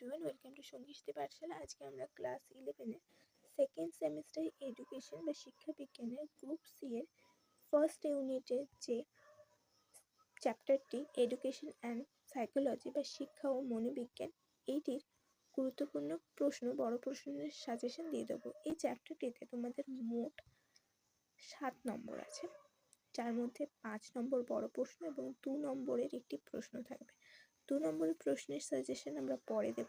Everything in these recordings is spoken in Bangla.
এভরিওয়ান ওয়েলকাম টু সঙ্গীষ্টি পাঠশালা আজকে আমরা ক্লাস ইলেভেনের সেকেন্ড সেমিস্টার এডুকেশন বা শিক্ষা বিজ্ঞানের গ্রুপ সি এর ফার্স্ট ইউনিটের যে চ্যাপ্টারটি এডুকেশন অ্যান্ড সাইকোলজি বা শিক্ষা ও মনোবিজ্ঞান এইটির গুরুত্বপূর্ণ প্রশ্ন, বড় প্রশ্নের সাজেশন দিয়ে দেবো। এই চ্যাপ্টারটিতে তোমাদের মোট সাত নম্বর আছে। যার মধ্যে পাঁচ নম্বর বড় প্রশ্ন এবং দু নম্বরের একটি প্রশ্ন থাকবে। দু নম্বরের প্রশ্নের সাজেশন আমরা পরে দেব।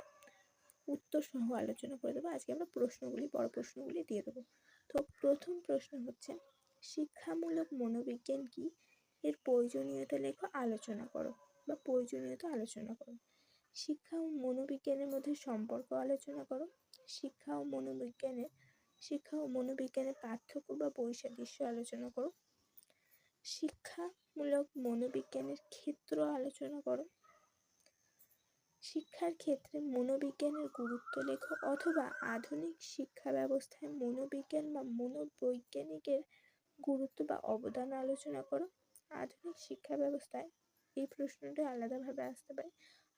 উত্তর সহ আলোচনা করে দেবো। আজকে আমরা প্রশ্নগুলি, বড় প্রশ্নগুলি দিয়ে দেবো। তো প্রথম প্রশ্ন হচ্ছে, শিক্ষামূলক মনোবিজ্ঞান কি? এর প্রয়োজনীয়তা লেখো, আলোচনা করো বা প্রয়োজনীয়তা আলোচনা করো। শিক্ষা ও মনোবিজ্ঞানের মধ্যে সম্পর্ক আলোচনা করো। শিক্ষা ও মনোবিজ্ঞানের শিক্ষা ও মনোবিজ্ঞানের পার্থক্য বা বৈসাদৃশ্য আলোচনা করো। শিক্ষামূলক মনোবিজ্ঞানের ক্ষেত্র আলোচনা করো। শিক্ষার ক্ষেত্রে মনোবিজ্ঞানের গুরুত্ব লেখো অথবা আধুনিক শিক্ষা ব্যবস্থায় মনোবিজ্ঞান বা মনোবৈজ্ঞানিকের গুরুত্ব বা অবদান আলোচনা করো। আধুনিক শিক্ষা ব্যবস্থায় এই প্রশ্নটা আলাদাভাবে আসতে পারে।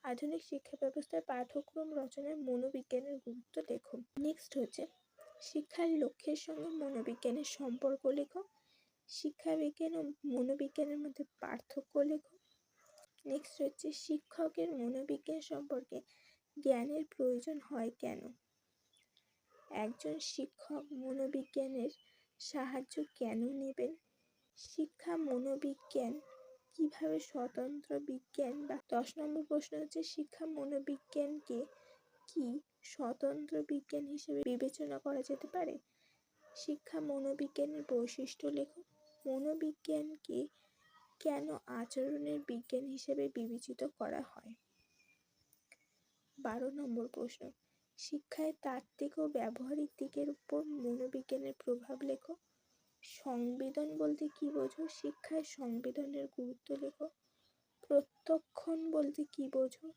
আধুনিক শিক্ষা ব্যবস্থায় পাঠ্যক্রম রচনায় মনোবিজ্ঞানের গুরুত্ব লেখো। নেক্সট হচ্ছে শিক্ষার লক্ষ্যের সঙ্গে মনোবিজ্ঞানের সম্পর্ক লেখো। শিক্ষা বিজ্ঞান ও মনোবিজ্ঞানের মধ্যে পার্থক্য লেখো। নেক্সট হচ্ছে শিক্ষকের মনোবিজ্ঞান সম্পর্কে জ্ঞানের প্রয়োজন হয় কেন? একজন শিক্ষক মনোবিজ্ঞানের সাহায্য কেন নেবেন? শিক্ষা, মনোবিজ্ঞান কীভাবে স্বতন্ত্র বিজ্ঞান বা দশ নম্বর প্রশ্ন হচ্ছে শিক্ষা, মনোবিজ্ঞানকে কি স্বতন্ত্র বিজ্ঞান হিসেবে বিবেচনা করা যেতে পারে? শিক্ষা, মনোবিজ্ঞানের বৈশিষ্ট্য লেখো। মনোবিজ্ঞানকে কেন আচরণের বিজ্ঞান হিসেবে বিবেচিত করা হয়? বারো নম্বর প্রশ্ন। শিক্ষায় তাত্ত্বিক ও ব্যবহারিক দিকের উপর মনোবিজ্ঞানের প্রভাব লেখো। সংবেদন বলতে কি বোঝো? শিক্ষায় সংবেদনের গুরুত্ব লেখো। প্রত্যক্ষণ বলতে কি বোঝো?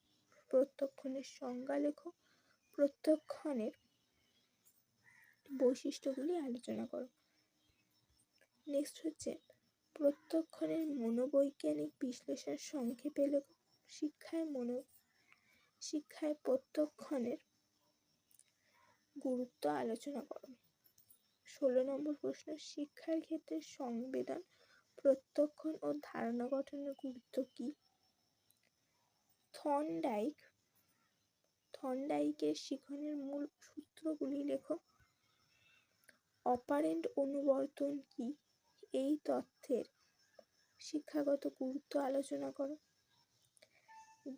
প্রত্যক্ষণের সংজ্ঞা লেখো। প্রত্যক্ষণের বৈশিষ্ট্যগুলি আলোচনা করো। নেক্সট হচ্ছে প্রত্যক্ষণের মনোবৈজ্ঞানিক বিশ্লেষণ সংক্ষেপে শিক্ষায় মনো শিক্ষায় প্রত্যক্ষণের গুরুত্ব আলোচনা করো। ষোলো নম্বর প্রশ্ন, শিক্ষার ক্ষেত্রে সংবেদন, প্রত্যক্ষণ ও ধারণা গঠনের গুরুত্ব কী? থর্নডাইক থর্নডাইকের শিখনের মূল সূত্রগুলি লেখো। অপারেন্ট অনুবর্তন কি? তথ্যের শিক্ষাগত গুরুত্ব আলোচনা করো।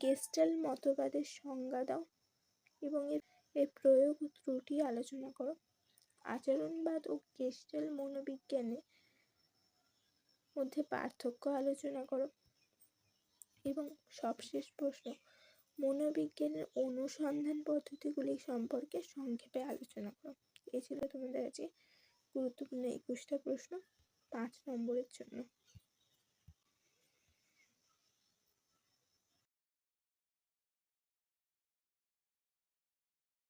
গেস্টাল মতবাদের সংজ্ঞা দাও এবং এর এর প্রয়োগ ত্রুটি আলোচনা করো। আচরণবাদ ও গেস্টাল মনোবিজ্ঞানের মধ্যে পার্থক্য আলোচনা করো। এবং সবশেষ প্রশ্ন, মনোবিজ্ঞানের অনুসন্ধান পদ্ধতিগুলি সম্পর্কে সংক্ষেপে আলোচনা করো। এই ছিল তোমাদের কাছে গুরুত্বপূর্ণ একুশটা প্রশ্ন। পাঁচ নম্বরের জন্য।